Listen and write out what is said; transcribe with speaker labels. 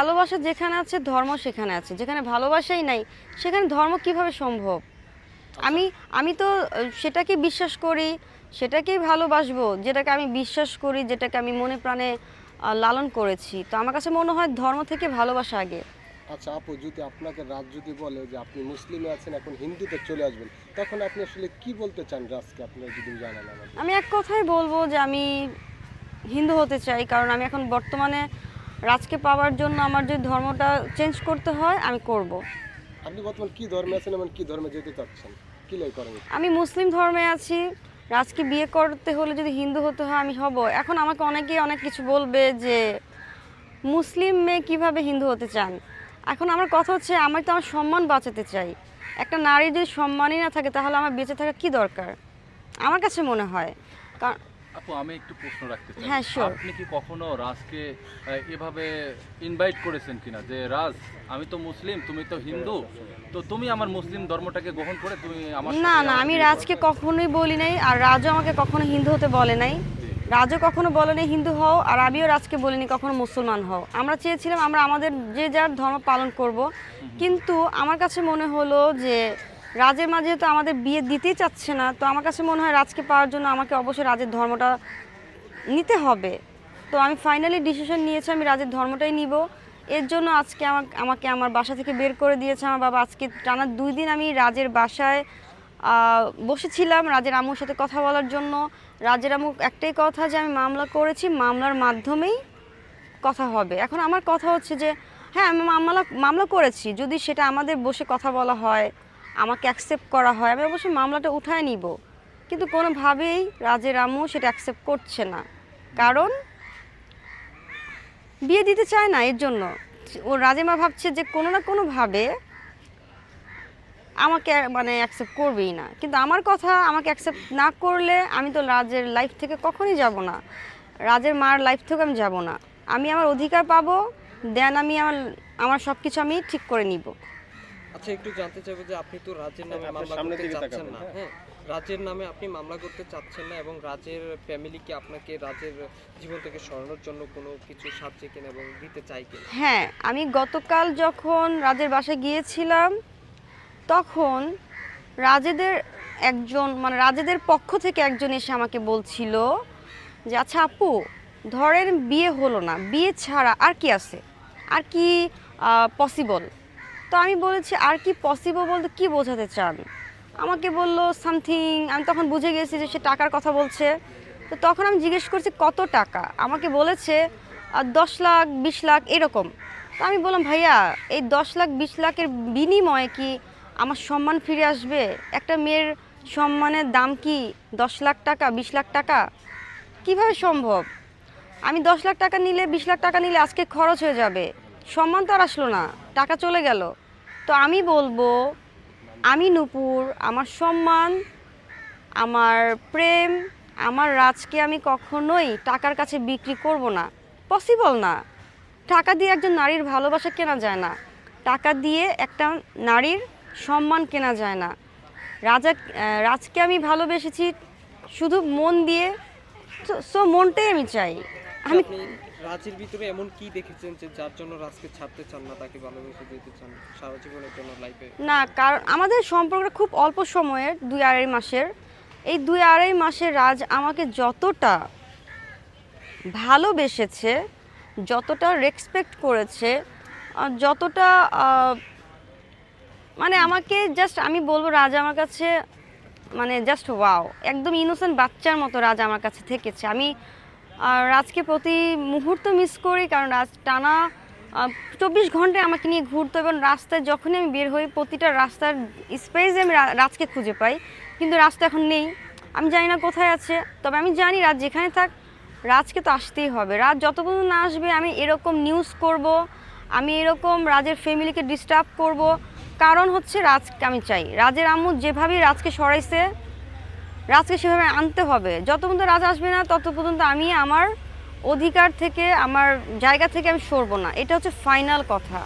Speaker 1: ভালোবাসা যেখানে আছে ধর্ম সেখানে আছে। যেখানে ভালোবাসাই নাই সেখানে ধর্ম কীভাবে সম্ভব? আমি আমি তো সেটাকে বিশ্বাস করি সেটাকেই ভালোবাসবো যেটাকে আমি বিশ্বাস করি যেটাকে আমি মনে প্রাণে লালন করেছি। তো আমার কাছে মনে হয় ধর্ম থেকে ভালোবাসা আগে।
Speaker 2: আচ্ছা আপু যদি আপনাকে রাজ যদি বলে যে আপনি মুসলিমে আছেন এখন হিন্দুতে চলে আসবেন তখন আপনি আসলে কি বলতে চান রাজকে? আপনার যদি জানান
Speaker 1: আমি এক কথাই বলব যে আমি হিন্দু হতে চাই কারণ আমি এখন বর্তমানে রাজকে পাওয়ার জন্য আমার যদি ধর্মটা চেঞ্জ করতে হয় আমি করব।
Speaker 2: আপনি বর্তমান কি ধর্মে আছেন এবং কি ধর্মে যেতে চাচ্ছেন? কি লাই করেন?
Speaker 1: আমি মুসলিম ধর্মে আছি। রাজকে বিয়ে করতে হলে যদি হিন্দু হতে হয় আমি হব। এখন আমাকে অনেকেই অনেক কিছু বলবে যে মুসলিম মেয়ে কীভাবে হিন্দু হতে চান? এখন আমার কথা হচ্ছে আমি তো আমার সম্মান বাঁচাতে চাই। একটা নারী যদি সম্মানই না থাকে তাহলে আমার বেঁচে থাকা কি দরকার? আমার কাছে মনে হয়। কারণ
Speaker 3: আপু আমি একটু প্রশ্ন রাখতে চাই।
Speaker 1: হ্যাঁ, sure.
Speaker 3: আপনি কি কখনো রাজকে আহ, এভাবে ইনভাইট করেছেন কিনা? যে রাজ আমি তো মুসলিম তুমি তো হিন্দু তো তুমি আমার মুসলিম ধর্মটাকে গ্রহণ করে তুমি আমার
Speaker 1: না
Speaker 3: সাথে
Speaker 1: না আমি
Speaker 3: বিয়ে
Speaker 1: রাজকে কখনোই বলি নাই আর রাজও আমাকে কখনো হিন্দু হতে বলে নাই। রাজও কখনো বলে নাই হিন্দু হও আর আমিও রাজকে বলিনি কখনো মুসলমান হও। আমরা চেয়েছিলাম আমরা আমাদের যে যার ধর্ম পালন করব। কিন্তু আমার কাছে মনে হলো যে রাজের মা যেহেতু আমাদের বিয়ে দিতেই চাচ্ছে না, তো আমার কাছে মনে হয় রাজকে পাওয়ার জন্য আমাকে অবশ্যই রাজের ধর্মটা নিতে হবে। তো আমি ফাইনালি ডিসিশন নিয়েছি, আমি রাজের ধর্মটাই নিব। এর জন্য আজকে আমাকে আমাকে আমার বাসা থেকে বের করে দিয়েছে আমার বাবা। আজকে টানা দুই দিন আমি রাজের বাসায় বসেছিলাম রাজের আমুর সাথে কথা বলার জন্য। রাজের আম্মু একটাই কথা যে, আমি মামলা করেছি, মামলার মাধ্যমেই কথা হবে। এখন আমার কথা হচ্ছে যে হ্যাঁ আমি মামলা মামলা করেছি। যদি সেটা আমাদের বসে কথা বলা হয় আমাকে অ্যাকসেপ্ট করা হয়, আমি অবশ্যই মামলাটা উঠায় নিব। কিন্তু কোনোভাবেই রাজের আম্মু সেটা অ্যাকসেপ্ট করছে না। কারণ বিয়ে দিতে চায় না, এর জন্য। ও রাজেমা ভাবছে যে কোনো না কোনোভাবে আমাকে মানে অ্যাকসেপ্ট করবেই না। কিন্তু আমার কথা আমাকে অ্যাকসেপ্ট না করলে আমি তো রাজের লাইফ থেকে কখনই যাব না। রাজের মার লাইফ থেকে আমি যাব না। আমি আমার অধিকার পাবো দেন আমি আমার আমার সব কিছু আমি ঠিক করে নিব।
Speaker 4: আচ্ছা একটু জানতে চাইব যে আপনি তো রাজের নামে
Speaker 2: আপনার
Speaker 4: মামলা করতে চাচ্ছেন না।
Speaker 2: হ্যাঁ।
Speaker 4: হ্যাঁ রাজের নামে আপনি মামলা করতে চাচ্ছেন না এবং রাজের ফ্যামিলি কি আপনাকে রাজের জীবন থেকে সরানোর জন্য কোনো কিছু সাহায্য কিনা এবং দিতে চাই কিনা?
Speaker 1: হ্যাঁ আমি গতকাল যখন রাজের বাসায় গিয়েছিলাম তখন রাজেদের একজন মানে রাজেদের পক্ষ থেকে একজন এসে আমাকে বলছিল যে আচ্ছা আপু ধরেন বিয়ে হলো না বিয়ে ছাড়া আর কি আছে? আর কি পসিবল তো আমি বলেছি, আর কি পসিবল বলতে? কি বোঝাতে চান? আমাকে বলল সামথিং আমি তখন বুঝে গেছি যে সে টাকার কথা বলছে। তো তখন আমি জিজ্ঞেস করছি, কত টাকা? আমাকে বলেছে দশ লাখ, বিশ লাখ, এরকম। তো আমি বললাম, ভাইয়া, এই দশ লাখ, বিশ লাখের বিনিময়ে কি আমার সম্মান ফিরে আসবে? একটা মেয়ের সম্মানের দাম কি দশ লাখ টাকা, বিশ লাখ টাকা? কীভাবে সম্ভব? আমি দশ লাখ টাকা নিলে, বিশ লাখ টাকা নিলে আজকে খরচ হয়ে যাবে। সম্মান তো আর আসলো না, টাকা চলে গেল। তো আমি বলব, আমি নূপুর, আমার সম্মান, আমার প্রেম, আমার রাজকে আমি কখনোই টাকার কাছে বিক্রি করব না। পসিবল না। টাকা দিয়ে একজন নারীর ভালোবাসা কেনা যায় না। টাকা দিয়ে একটা নারীর সম্মান কেনা যায় না। রাজা রাজকে আমি ভালোবেসেছি শুধু মন দিয়ে। সো মনটাই আমি চাই। আমি
Speaker 4: রাজের ভিতরে এমন কি দেখেছেন যে যার জন্য রাজকে ছাড়তে চান না, তাকে ভালোবেসে দিতে চান? সারা জীবনের জন্য লাইফে
Speaker 1: না, কারণ আমাদের সম্পর্কটা খুব অল্প সময়ের, দুই আড়াই মাসের। এই দুই আড়াই মাসের রাজ আমাকে যতটা ভালোবেসেছে, যতটা রেসপেক্ট করেছে যতটা মানে আমাকে জাস্ট আমি বলব রাজ আমার কাছে মানে জাস্ট ওয়াও একদম ইনোসেন্ট বাচ্চার মতো রাজ আমার কাছে থেকেছে। আমি আহ, রাজকে প্রতি মুহূর্ত মিস করি কারণ রাজ টানা চব্বিশ ঘন্টায় আমাকে নিয়ে ঘুরতো এবং রাস্তায় যখনই আমি বের হই প্রতিটা রাস্তার স্পেসে আমি রাজকে খুঁজে পাই। কিন্তু রাস্তা এখন নেই। আমি জানি না কোথায় আছে। তবে আমি জানি রাজ যেখানে থাক রাজকে তো আসতেই হবে। রাজ যত পর্যন্ত না আসবে আমি এরকম নিউজ করব আমি এরকম রাজের ফ্যামিলিকে ডিস্টার্ব করব। কারণ হচ্ছে রাজকে আমি চাই। রাজের আম্মু যেভাবেই রাজকে সরাইছে রাজকে সেভাবে আনতে হবে। যত পর্যন্ত রাজ আসবে না, তত পর্যন্ত আমি আমার অধিকার থেকে, আমার জায়গা থেকে আমি সরবো না। এটা হচ্ছে ফাইনাল কথা।